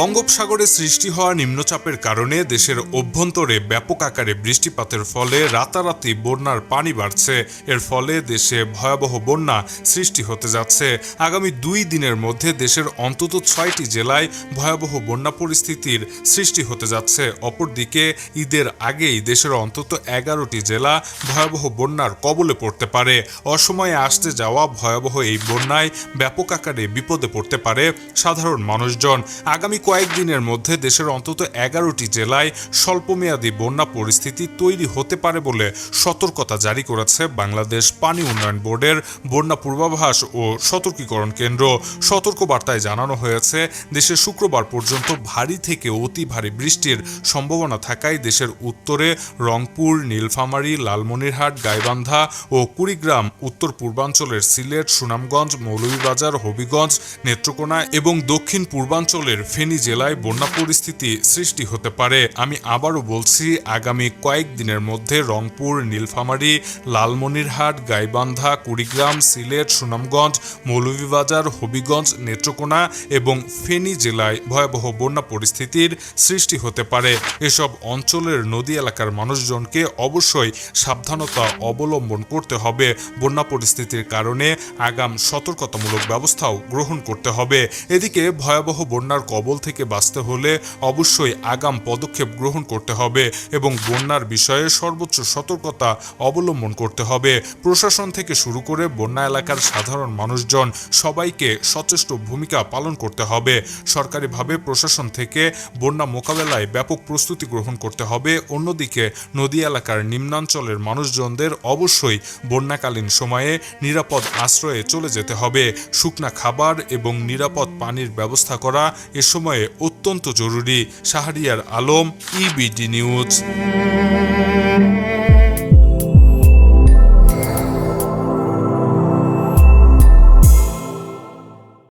বঙ্গোপসাগরে সৃষ্টি হওয়া নিম্নচাপের কারণে দেশের অভ্যন্তরে ব্যাপক আকারে বৃষ্টিপাতের ফলে রাতারাতি বন্যার পানি বাড়ছে। এর ফলে দেশে ভয়াবহ বন্যা সৃষ্টি হতে যাচ্ছে। আগামী দুই দিনের মধ্যে দেশের অন্তত ছয়টি জেলায় ভয়াবহ বন্যা পরিস্থিতির সৃষ্টি হতে যাচ্ছে। অপরদিকে, ঈদের আগেই দেশের অন্তত এগারোটি জেলা ভয়াবহ বন্যার কবলে পড়তে পারে। অসময়ে আসতে যাওয়া ভয়াবহ এই বন্যায় ব্যাপক আকারে বিপদে পড়তে পারে সাধারণ মানুষজন। আগামী কয়েকদিনের মধ্যে দেশের অন্তত এগারোটি জেলায় স্বল্পমেয়াদী বন্যা পরিস্থিতি তৈরি হতে পারে বলে সতর্কতা জারি করেছে বাংলাদেশ পানি উন্নয়ন বোর্ডের বন্যা পূর্বাভাস ও সতর্কীকরণ কেন্দ্র। সতর্ক বার্তায় জানানো হয়েছে, দেশে শুক্রবার পর্যন্ত ভারী থেকে অতি ভারী বৃষ্টির সম্ভাবনা থাকায় দেশের উত্তরে রংপুর, নীলফামারী, লালমনিরহাট, গাইবান্ধা ও কুড়িগ্রাম, উত্তর পূর্বাঞ্চলের সিলেট, সুনামগঞ্জ, মৌলভীবাজার, হবিগঞ্জ, নেত্রকোনা এবং দক্ষিণ পূর্বাঞ্চলের ফেনী জেলায় বন্যা পরিস্থিতি সৃষ্টি হতে পারে। আমি আবারও বলছি, আগামী কয়েকদিনের মধ্যে রংপুর, নীলফামারী, লালমনিরহাট, গাইবান্ধা, কুড়িগ্রাম, সিলেট, সুনামগঞ্জ, মৌলভীবাজার, হবিগঞ্জ, নেত্রকোনা এবং ফেনী জেলায় ভয়াবহ বন্যা পরিস্থিতির সৃষ্টি হতে পারে। এসব অঞ্চলের নদী এলাকার মানুষজনকে অবশ্যই সাবধানতা অবলম্বন করতে হবে। বন্যা পরিস্থিতির কারণে আগাম সতর্কতামূলক ব্যবস্থাও গ্রহণ করতে হবে। এদিকে ভয়াবহ বন্যার কবল থেকে বাঁচতে হলে অবশ্যই আগাম পদক্ষেপ গ্রহণ করতে হবে এবং বন্যার বিষয়ে সর্বোচ্চ সতর্কতা অবলম্বন করতে হবে। প্রশাসন থেকে শুরু করে বন্যা এলাকার সাধারণ মানুষজন সবাইকে সচেষ্ট ভূমিকা পালন করতে হবে। সরকারিভাবে প্রশাসন থেকে বন্যা মোকাবেলায় ব্যাপক প্রস্তুতি গ্রহণ করতে হবে। অন্যদিকে নদী এলাকার নিম্নাঞ্চলের মানুষজনদের অবশ্যই বন্যাকালীন সময়ে নিরাপদ আশ্রয়ে চলে যেতে হবে। শুকনা খাবার এবং নিরাপদ পানির ব্যবস্থা করা এ সময়ে অত্যন্ত জরুরি শাহরিয়ার আলম ইবিডি নিউজ